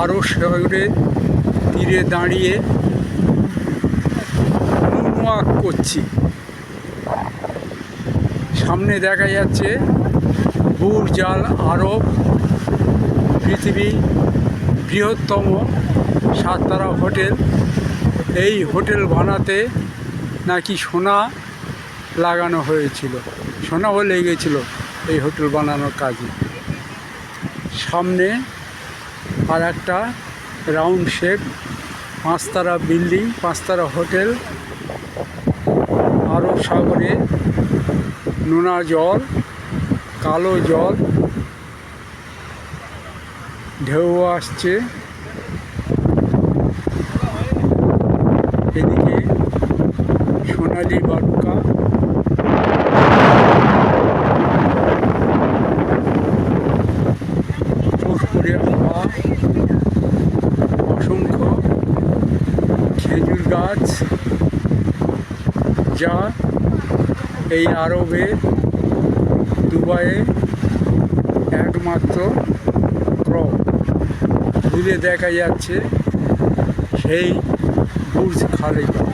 আরও শহরে তীরে দাঁড়িয়ে মুনওয়াক করছি। সামনে দেখা যাচ্ছে বুরজাল আরব পৃথিবী বৃহত্তম সাততারা হোটেল। এই হোটেল বানাতে নাকি সোনা লাগানো হয়েছিল। সোনাও লেগেছিল এই হোটেল বানানোর কাজে। সামনে আর একটা রাউন্ড শেপ পাঁচতারা বিল্ডিং পাঁচতারা হোটেল আরব সাগরে নোনা জল, কালো জল, ঢেউ আসছে। এদিকে সোনালি বালুকা অসংখ্য খেজুর গাছ, যা এই আরবে দুবাইয়ে একমাত্র ক্রপ। দূরে দেখা যাচ্ছে সেই বুর্জ খালিফা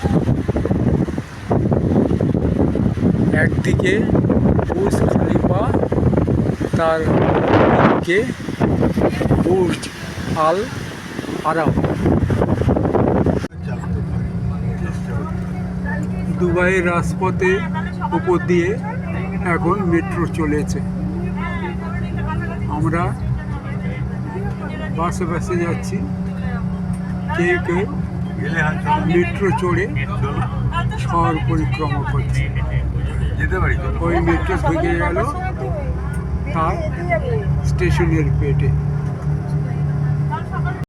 একদিকে বুর্জ খালিফা তার দিকে বুর্জ আল আরাম দুবাইয়ের রাজপথে উপর দিয়ে এখন মেট্রো চলেছে। আমরা বাসে বাসে যাচ্ছি। কেউ কেউ মেট্রো চড়ে শহর পরিক্রমা করছে। ওই মেট্রো ঢুকে গেল তার স্টেশনের পেটে।